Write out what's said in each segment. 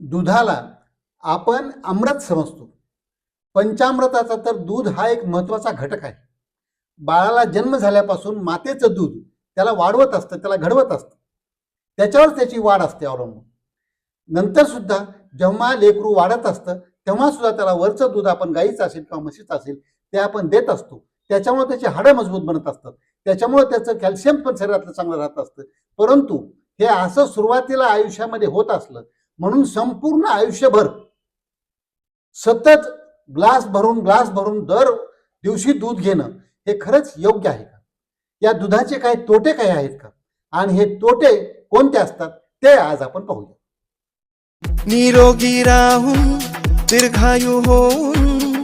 दुधाला आपण अमृत समजतो. पंचामृताचा तर दूध हा एक महत्त्वाचा घटक आहे. बाळाला जन्म झाल्यापासून मातेचं दूध त्याला वाढवत असतं त्याला घडवत असतं. त्याच्यावर त्याची वाढ असते अवलंबून. नंतर सुद्धा जेव्हा लेकरू वाढत असतं तेव्हा सुद्धा त्याला वरचं दूध आपण गाईचं असेल किंवा म्हशीचं असेल ते आपण देत असतो. त्याच्यामुळे त्याची हाडं मजबूत बनत असतात. त्याच्यामुळे त्याचं कॅल्शियम पण शरीरातलं चांगलं राहत असतं. परंतु हे असं सुरुवातीला आयुष्यामध्ये होत असलं म्हणून संपूर्ण आयुष्यभर सतत ग्लास भरून ग्लास भरून दर दिवशी दूध घेणं हे खरंच योग्य आहे का? या दुधाचे काही तोटे काही आहेत का? आणि हे तोटे कोणते असतात ते आज आपण पाहूया. निरोगी राहून दीर्घायू होऊन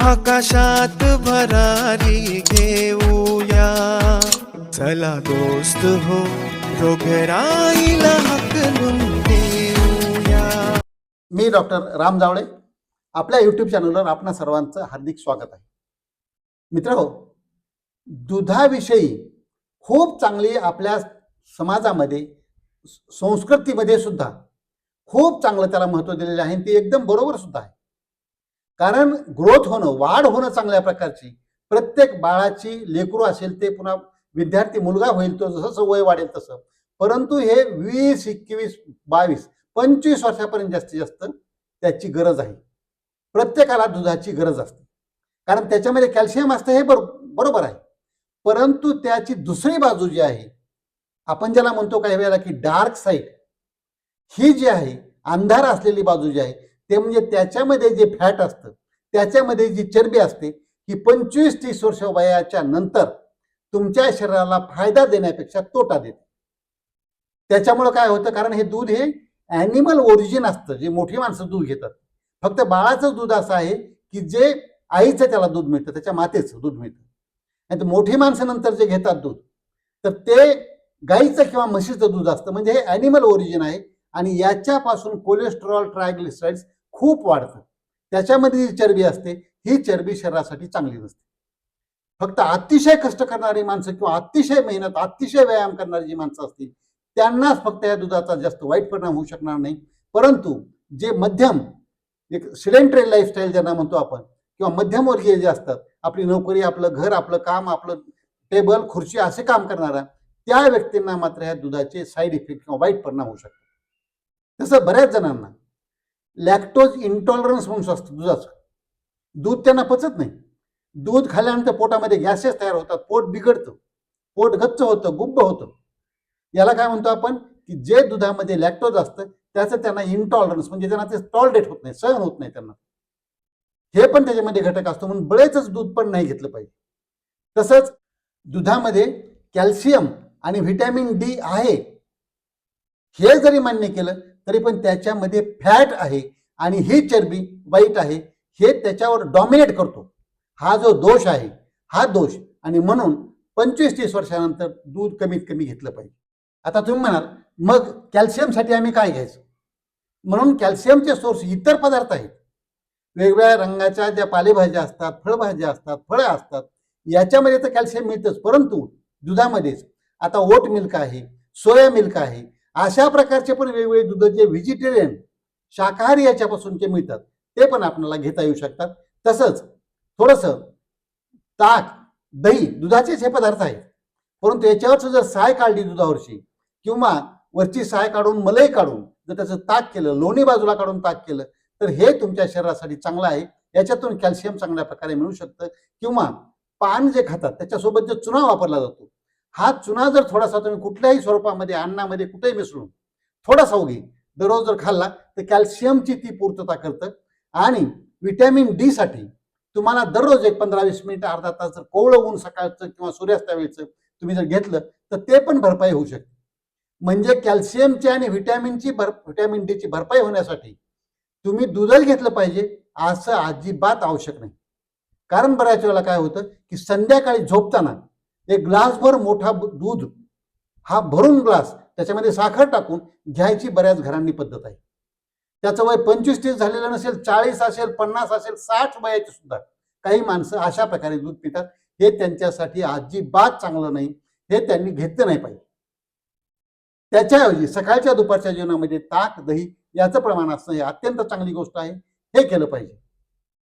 आकाशात भरारी घेऊया. चला दोस्त हो रोगराईला हकलून मी डॉक्टर राम जावळे. आपल्या यूट्यूब चॅनलवर आपणा सर्वांचं हार्दिक स्वागत आहे. मित्र दुधाविषयी खूप चांगली आपल्या समाजामध्ये संस्कृतीमध्ये सुद्धा खूप चांगलं त्याला महत्त्व दिलेलं आहे ते एकदम बरोबर सुद्धा आहे. कारण ग्रोथ होणं वाढ होणं चांगल्या प्रकारची प्रत्येक बाळाची लेकरू असेल ते पुन्हा विद्यार्थी मुलगा होईल तो जसं जसं वय वाढेल तसं. परंतु हे वीस एकवीस बावीस पंचवीस वर्षापर्यंत जास्तीत जास्त त्याची गरज आहे. प्रत्येकाला दुधाची गरज असते. कारण त्याच्यामध्ये कॅल्शियम असतं हे बरोबर आहे. परंतु त्याची दुसरी बाजू जी आहे आपण ज्याला म्हणतो काही वेळेला की डार्क साईड ही जी आहे अंधार असलेली बाजू जी आहे ते म्हणजे त्याच्यामध्ये जे फॅट असतं त्याच्यामध्ये जी चरबी असते ही पंचवीस तीस वर्ष वयाच्या नंतर तुमच्या शरीराला फायदा देण्यापेक्षा तोटा देते. त्याच्यामुळं काय होतं? कारण हे दूध हे ॲनिमल ओरिजिन असतं जे मोठी माणसं दूध घेतात. फक्त बाळाचं दूध असं आहे की जे आईचं त्याला दूध मिळतं त्याच्या मातेचं दूध मिळतं. आणि ते मोठी माणसं नंतर जे घेतात दूध तर ते गाईचं किंवा म्हशीचं दूध असतं. म्हणजे हे ॲनिमल ओरिजिन आहे आणि याच्यापासून कोलेस्ट्रॉल ट्रायग्लिसराईड्स खूप वाढतं. त्याच्यामध्ये जी चरबी असते ही चरबी शरीरासाठी चांगली नसते. फक्त अतिशय कष्ट करणारी माणसं किंवा अतिशय मेहनत अतिशय व्यायाम करणारी जी माणसं असतील त्यांनाच फक्त या दुधाचा जास्त वाईट परिणाम होऊ शकणार नाही. परंतु जे मध्यम एक सिलेंट्री लाईफस्टाईल ज्यांना म्हणतो आपण किंवा मध्यमवर्गीय जे असतात आपली नोकरी आपलं घर आपलं काम आपलं टेबल खुर्ची असे काम करणारा त्या व्यक्तींना मात्र ह्या दुधाचे साईड इफेक्ट किंवा वाईट परिणाम होऊ शकतात. तसं बऱ्याच जणांना लॅक्टोज इंटॉलरन्स म्हणून असतं दुधाचं. दूध त्यांना पचत नाही. दूध खाल्ल्यानंतर पोटामध्ये गॅसेस तयार होतात पोट बिघडतं. पोट गच्च होतं गुब्ब होतं. याला काय म्हणतो आपण की जे दुधामध्ये लॅक्टोज असतं त्याचं त्यांना इंटॉलरन्स म्हणजे त्यांना ते टॉलरेट होत नाही सहन होत नाही त्यांना. हे पण त्याच्यामध्ये घटक असतो म्हणून बळेच दूध पण नाही घेतलं पाहिजे. तसंच दुधामध्ये कॅल्शियम आणि व्हिटॅमिन डी आहे. हे जरी मान्य केलं तरी पण त्याच्यामध्ये फॅट आहे आणि ही चरबी वाईट आहे हे त्याच्यावर डॉमिनेट करतो. हा जो दोष आहे हा दोष. आणि म्हणून पंचवीस तीस वर्षानंतर दूध कमीत कमी घेतलं पाहिजे. आता तुम्ही म्हणाल मग कॅल्शियमसाठी आम्ही काय घ्यायचं? म्हणून कॅल्शियमचे सोर्स इतर पदार्थ आहेत. वेगवेगळ्या रंगाच्या ज्या पालेभाज्या असतात फळभाज्या असतात फळं असतात याच्यामध्ये तर कॅल्शियम मिळतंच. परंतु दुधामध्येच आता ओट मिल्क आहे सोया मिल्क आहे अशा प्रकारचे पण वेगवेगळे दूध जे व्हेजिटेरियन शाकाहारी याच्यापासूनचे मिळतात ते पण आपल्याला घेता येऊ शकतात. तसंच थोडंसं ताक दही दुधाचेच हे पदार्थ आहेत. परंतु याच्यावरचं जर साय काढली दुधावरची किंवा वरची साय काढून मलई काढून जर त्याचं ताक केलं लोणी बाजूला काढून ताक केलं तर हे तुमच्या शरीरासाठी चांगलं आहे. याच्यातून कॅल्शियम चांगल्या प्रकारे मिळू शकतं. किंवा पान जे खातात त्याच्यासोबत जो चुना वापरला जातो हा चुना जर थोडासा तुम्ही कुठल्याही स्वरूपामध्ये अन्नामध्ये कुठेही मिसळून थोडासा उगी दररोज जर खाल्ला तर कॅल्शियमची ती पूर्तता करतं. आणि व्हिटॅमिन डी साठी तुम्हाला दररोज एक पंधरा वीस मिनिट अर्धा तास जर कोवळं ऊन सकाळचं किंवा सूर्यास्तावेळचं तुम्ही जर घेतलं तर ते पण भरपाई होऊ शकते. म्हणजे कॅल्शियमची आणि व्हिटॅमिनची भर व्हिटॅमिन डीची भरपाई होण्यासाठी तुम्ही दुधल घेतलं पाहिजे असं अजिबात आवश्यक नाही. कारण बऱ्याच वेळेला काय होतं की संध्याकाळी झोपताना एक ग्लासभर मोठा दूध हा भरून ग्लास त्याच्यामध्ये साखर टाकून घ्यायची बऱ्याच घरांनी पद्धत आहे. त्याचं वय पंचवीस तीस झालेलं नसेल चाळीस असेल पन्नास असेल साठ वयाची सुद्धा काही माणसं अशा प्रकारे दूध पितात हे त्यांच्यासाठी अजिबात चांगलं नाही हे त्यांनी घेतलं नाही पाहिजे. त्याच्याऐवजी सकाळच्या दुपारच्या जेवणामध्ये ताक दही याचं प्रमाण असणं हे अत्यंत चांगली गोष्ट आहे. हे केलं पाहिजे.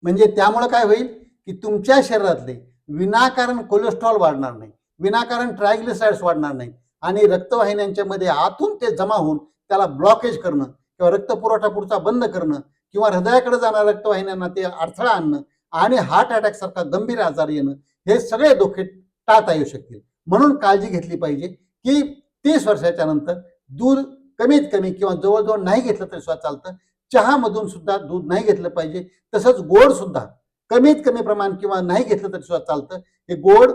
म्हणजे त्यामुळं काय होईल की तुमच्या शरीरातले विनाकारण कोलेस्ट्रॉल वाढणार नाही. विनाकारण ट्रायग्लिसाइड्स वाढणार नाही. आणि रक्तवाहिन्यांच्या मध्ये आतून ते जमा होऊन त्याला ब्लॉकेज करणं किंवा रक्तपुरवठा पुढचा बंद करणं किंवा हृदयाकडे जाणाऱ्या रक्तवाहिन्यांना ते अडथळा आणणं आणि हार्ट अटॅक सारखा गंभीर आजार येणं हे सगळे धोके टाळता येऊ शकतील. म्हणून काळजी घेतली पाहिजे की तीस वर्षाच्या नंतर दूध कमीत कमी किंवा जवळजवळ नाही घेतलं तरी सुद्धा चालतं. चहामधून सुद्धा दूध नाही घेतलं पाहिजे. तसंच गोड सुद्धा कमीत कमी प्रमाण किंवा नाही घेतलं तरी सुद्धा चालतं. हे गोड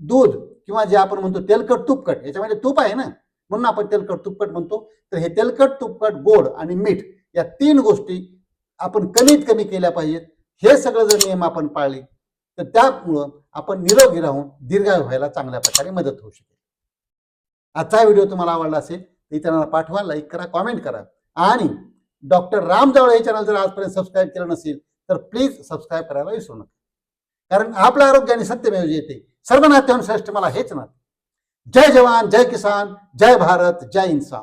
दूध किंवा जे आपण म्हणतो तेलकट तुपकट याच्यामध्ये तूप आहे ना? म्हणून आपण तेलकट तुपकट म्हणतो. तर हे तेलकट तुपकट गोड आणि मीठ या तीन गोष्टी आपण कमीत कमी केल्या पाहिजेत. हे सगळं जर नियम आपण पाळले तर त्यामुळं आपण निरोगी राहून दीर्घायू व्हायला चांगल्या प्रकारे मदत होऊ शकते. आजचा व्हिडिओ तुम्हाला आवडला असेल तर इतरांना पाठवा लाईक करा कॉमेंट करा. आणि डॉक्टर राम जावळे हे चॅनल जर आजपर्यंत सबस्क्राईब केलं नसेल तर प्लीज सबस्क्राईब करायला विसरू नका. कारण आपलं आरोग्य आणि सत्यमेव येते सर्व नात्याहून श्रेष्ठ मला हेच नाते जय जवान जय किसान जय भारत जय इन्सान